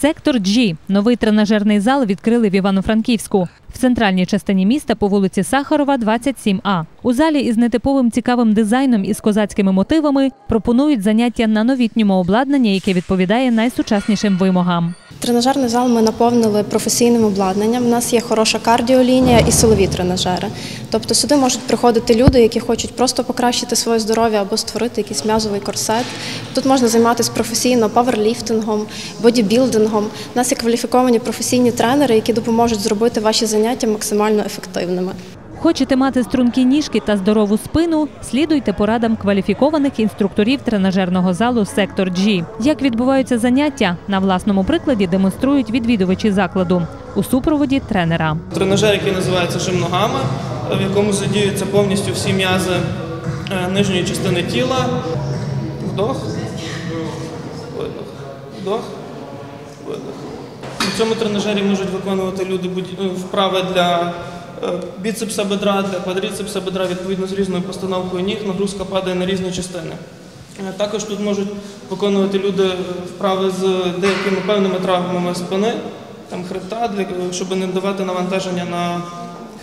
Сектор G – новий тренажерний зал відкрили в Івано-Франківську. В центральній частині міста по вулиці Сахарова, 27А. У залі із нетиповим цікавим дизайном і з козацькими мотивами пропонують заняття на новітньому обладнанні, яке відповідає найсучаснішим вимогам. Тренажерний зал ми наповнили професійним обладнанням. У нас є хороша кардіолінія і силові тренажери. Тобто сюди можуть приходити люди, які хочуть просто покращити своє здоров'я або створити якийсь м'язовий корсет. Тут можна займатися професійно паверліфтингом, бодібілдингом. У нас є кваліфіковані професійні тренери, які допоможуть зробити ваші заняття максимально ефективними. Хочете мати стрункі ніжки та здорову спину? Слідуйте порадам кваліфікованих інструкторів тренажерного залу Сектор G. Як відбуваються заняття, на власному прикладі демонструють відвідувачі закладу у супроводі тренера. Тренажер, який називається жим ногами, в якому задіюються повністю всі м'язи е, нижньої частини тіла. Вдох, видох, вдох, видох. У цьому тренажері можуть виконувати люди вправи для е, біцепса бедра, для квадріцепса бедра, відповідно з різною постановкою ніг, нагрузка падає на різні частини. Е, Також тут можуть виконувати люди е, вправи з деякими певними травмами спини, там хребта, щоб не давати навантаження на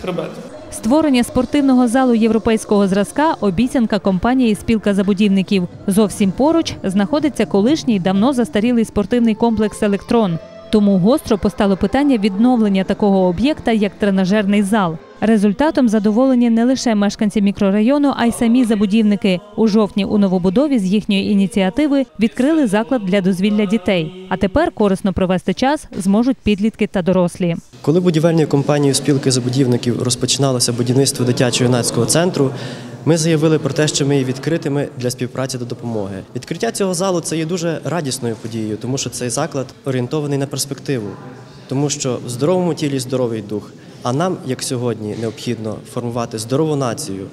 хребет. Створення спортивного залу європейського зразка обіцянка компанії Спілка забудівників. Зовсім поруч знаходиться колишній давно застарілий спортивний комплекс Електрон. Тому гостро постало питання відновлення такого об'єкта, як тренажерний зал. Результатом задоволені не лише мешканці мікрорайону, а й самі забудівники. У жовтні у новобудові з їхньої ініціативи відкрили заклад для дозвілля дітей. А тепер корисно провести час зможуть підлітки та дорослі. Коли будівельною компанією спілки забудівників розпочиналося будівництво дитячо-юнацького центру, ми заявили про те, що ми є відкритими для співпраці та допомоги. Відкриття цього залу це є дуже радісною подією, тому що цей заклад орієнтований на перспективу, тому що в здоровому тілі здоровий дух. А нам, як сьогодні, необхідно формувати здорову націю,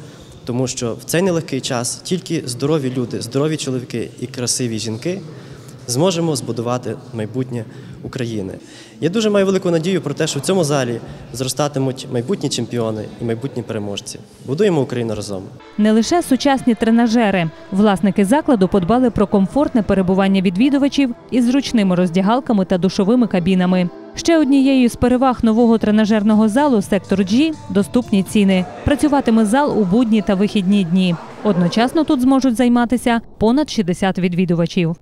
тому що в цей нелегкий час тільки здорові люди, здорові чоловіки і красиві жінки зможемо збудувати майбутнє України. Я дуже маю велику надію про те, що в цьому залі зростатимуть майбутні чемпіони і майбутні переможці. Будуємо Україну разом. Не лише сучасні тренажери. Власники закладу подбали про комфортне перебування відвідувачів із зручними роздягалками та душовими кабінами. Ще однією з переваг нового тренажерного залу сектор G – доступні ціни. Працюватиме зал у будні та вихідні дні. Одночасно тут зможуть займатися понад 60 відвідувачів.